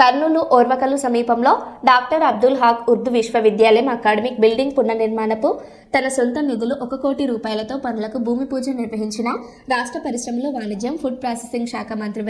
కర్నూలు ఓర్వకలు సమీపంలో doctor Abdul hack Urdu విశ్వవిద్యాలయం academic building పునర్నిర్మాణపు తన సొంత నిధులు ఒక కోటి రూపాయలతో పనులకు భూమి పూజ నిర్వహించిన రాష్ట్ర పరిశ్రమలు వాణిజ్యం ఫుడ్ ప్రాసెసింగ్ శాఖ మంత్రి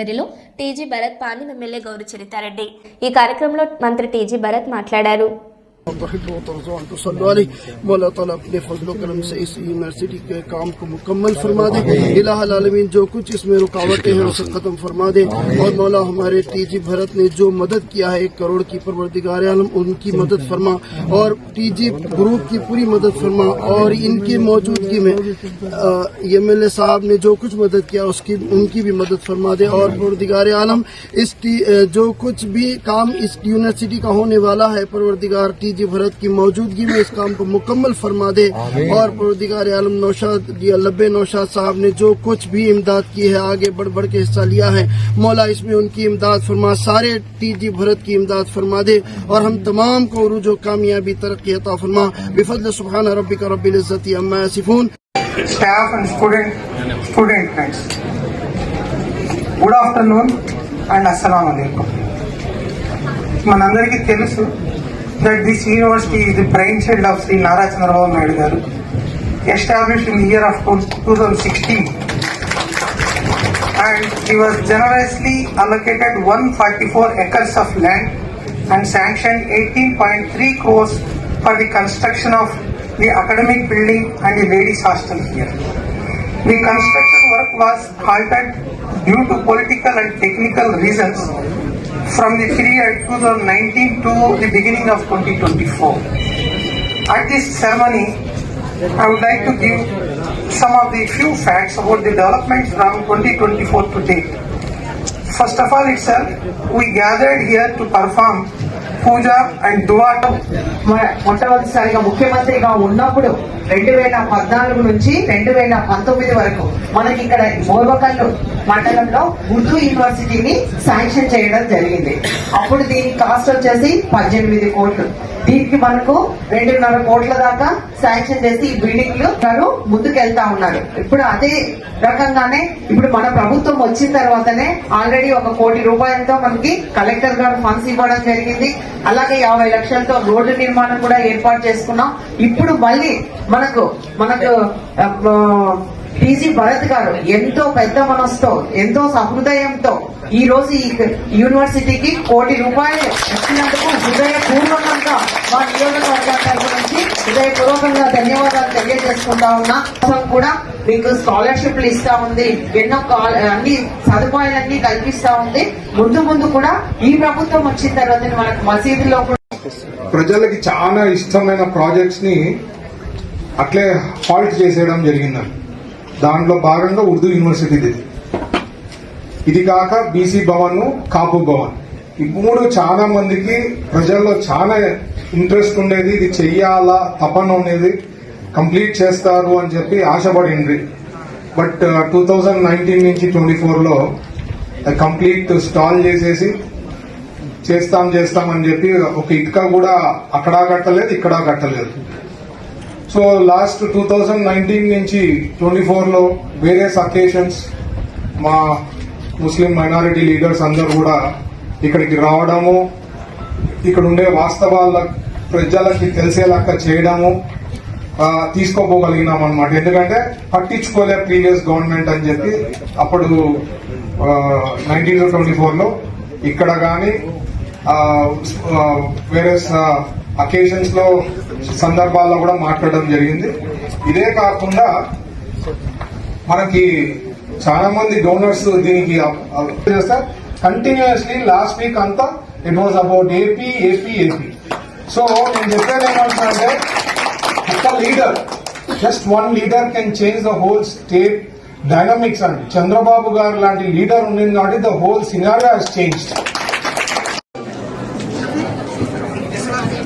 టీజీ భరత్ పాణి ఎమ్మెల్యే గౌరి చరితారెడ్డి. ఈ కార్యక్రమంలో మంత్రి టీజీ భరత్ మాట్లాడారు. برکت و رضوان کو صلو علیہ مولا تعالیٰ اپنے فضل و کرم سے اس یونیورسٹی کے کام کو مکمل فرما دے. الہ العالمین جو کچھ اس میں رکاوٹیں ہیں اسے ختم فرما دے. اور مولا ہمارے ٹی جی بھرت نے جو مدد کیا ہے ایک کروڑ کی پروردگار عالم ان کی مدد فرما. اور ٹی جی گروپ کی پوری مدد فرما. اور ان کی موجودگی میں ایم ایل اے صاحب نے جو کچھ مدد کیا اس کی ان کی بھی مدد فرما دے. اور پروردگار عالم اس جو کچھ بھی کام اس یونیورسٹی کا ہونے والا ہے پروردگار ٹی جی کی بھرت کی موجودگی میں اس کام کو مکمل فرما دے اور پردگار عالم نوشاد لب نوشاد صاحب نے جو کچھ بھی امداد کی ہے آگے بڑھ بڑھ کے حصہ لیا ہے۔ مولا اس میں ان کی امداد فرما سارے ٹی جی بھرت کی امداد فرما دے اور ہم تمام کو عروج و کامیابی ترقی عطا فرما۔ بفضل سبحان ربک رب العزت عما یصفون۔ Staff and student student nights. Good afternoon and assalamu alaikum. మనందరికీ తెలుసు that this university is the brain of sri Shri Nara Chandrababu Naidu garu established in year of two and he was generously allocated 144 acres of land and sanctioned 18.3 crores for the construction of the academic building and the ladies hostel here. The construction work was halted due to political and technical reasons from the period 2019 to the beginning of 2024. At this ceremony, I would like to give some of the few facts about the developments from 2024 to date. First of all itself, we gathered here to perform puja and దువాటం మొట్టమొదటిసారిగా ముఖ్యమంత్రిగా ఉన్నప్పుడు రెండు వేల పద్నాలుగు నుంచి రెండు వేల పంతొమ్మిది వరకు మనకి ఇక్కడ బోర్వకల్లు మండలంలో ఉర్దూ యూనివర్సిటీని శాంక్షన్ చేయడం జరిగింది. అప్పుడు దీని కాస్ట్ వచ్చేసి పద్దెనిమిది కోట్లు. దీనికి మనకు రెండున్నర కోట్ల దాకా శాంక్షన్ చేసి ఈ బిల్డింగ్లు తను ముందుకెళ్తా ఉన్నారు. ఇప్పుడు అదే రకంగానే ఇప్పుడు మన ప్రభుత్వం వచ్చిన తర్వాతనే ఆల్రెడీ ఒక కోటి రూపాయలతో మనకి కలెక్టర్ గారు ఫండ్స్ ఇవ్వడం జరిగింది. అలాగే యాభై లక్షలతో రోడ్డు నిర్మాణం కూడా ఏర్పాటు చేసుకున్నాం. ఇప్పుడు మళ్ళీ మనకు మనకు పీజీ భరత్ గారు ఎంతో పెద్ద మనసుతో ఎంతో సహృదయంతో ఈ రోజు ఈ యూనివర్సిటీకి కోటి రూపాయలు ఇచ్చినందుకు హృదయపూర్వకంగా మా నియోజకవర్గాల గురించి నుంచి హృదయపూర్వకంగా ధన్యవాదాలు తెలియజేసుకుంటా ఉన్నా. కూడా మీకు స్కాలర్షిప్లు ఇస్తా ఉంది ఎన్నో అన్ని సదుపాయాలన్నీ కల్పిస్తా ఉంది. ముందు ముందు కూడా ఈ ప్రభుత్వం వచ్చిన తర్వాత మనకు మసీదులో కూడా ప్రజలకి చాలా ఇష్టమైన ప్రాజెక్ట్స్ని అట్లే హాల్ట్ చేసేయడం జరిగిందండి. దాంట్లో భాగంగా ఉర్దూ యూనివర్సిటీ ఇది. ఇది కాక బీసీ భవన్ కాపు భవన్. ఈ మూడు చాలా మందికి ప్రజల్లో చాలా ఇంట్రెస్ట్ ఉండేది ఇది చెయ్యాలా తపన ఉండేది కంప్లీట్ చేస్తారు అని చెప్పి ఆశపడిండ్రి. బట్ టూ థౌజండ్ నైన్టీన్ నుంచి ట్వంటీ ఫోర్లో కంప్లీట్ స్టాల్ చేసేసి చేస్తాం చేస్తామని చెప్పి ఒక ఇటుక కూడా అక్కడా కట్టలేదు ఇక్కడా కట్టలేదు. So last two thousand nineteen నుంచి ట్వంటీ ఫోర్లో వేరియస్ అకేషన్స్ మా ముస్లిం మైనారిటీ లీడర్స్ అందరూ కూడా ఇక్కడికి రావడము ఇక్కడ ఉండే వాస్తవాల ప్రజలకి తెలిసేలాగా చేయడము తీసుకోపోగలిగినాం అనమాట ఎందుకంటే పట్టించుకోలే ప్రీవియస్ గవర్నమెంట్ అని చెప్పి అప్పుడు నైన్టీన్ ట్వంటీ ఫోర్లో ఇక్కడ కానీ వేరే అకేషన్స్లో సందర్భాల్లో కూడా మాట్లాడడం జరిగింది. ఇదే కాకుండా మనకి చాలా మంది డోనర్స్ దీనికి చేస్తారు. కంటిన్యూస్లీ లాస్ట్ వీక్ అంతా it was about AP AP AP so నేను చెప్పేది ఏమంటున్నా ఒక leader just one leader can change the whole state dynamics అండి. చంద్రబాబు గారు లాంటి లీడర్ ఉండింది కాబట్టి ద హోల్ సినారియో హాస్